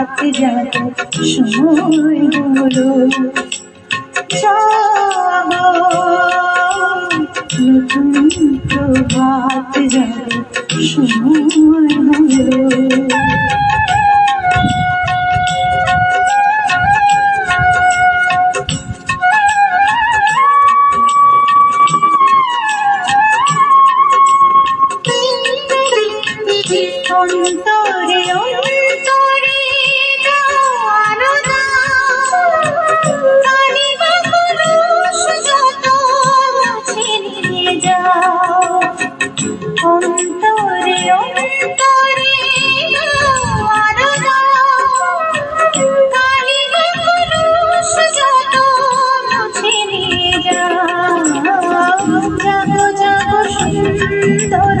প্রভাত জাগো সময় হলো নতুন প্রভাত জাগো সময় হলো অন্তরে অন্তরে যাও অন্তরে অন্তরে দারো কালি বাকুরুষ যত মুছে নিয়ে যাও জাগো জাগো সুন্দর।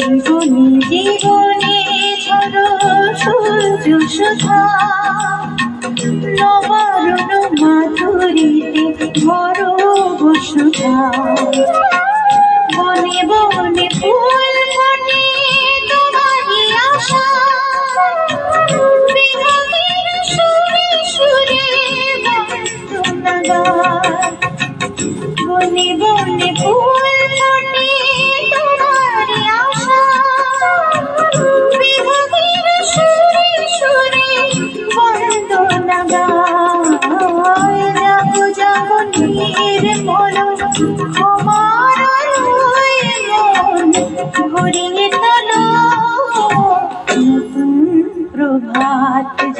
জীবনী জীবনী ঝরো সূর্য সুধা। নবরণ মাধুরীতে ভরো বসুধা। বনে বনে ফুল ফোটে তোমারই আশা। সুরে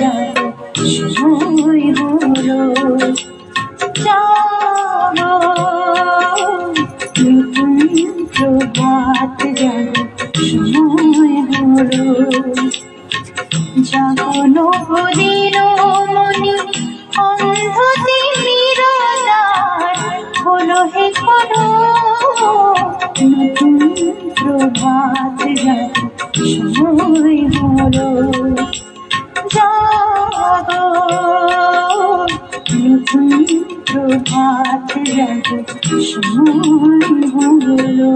যাবে সময় হলো জাগো নতুন জাগন হরিণ মনি অন্ধ তিমিরদার হলো হে হলো নতুন সময় যাবে সময় হলো।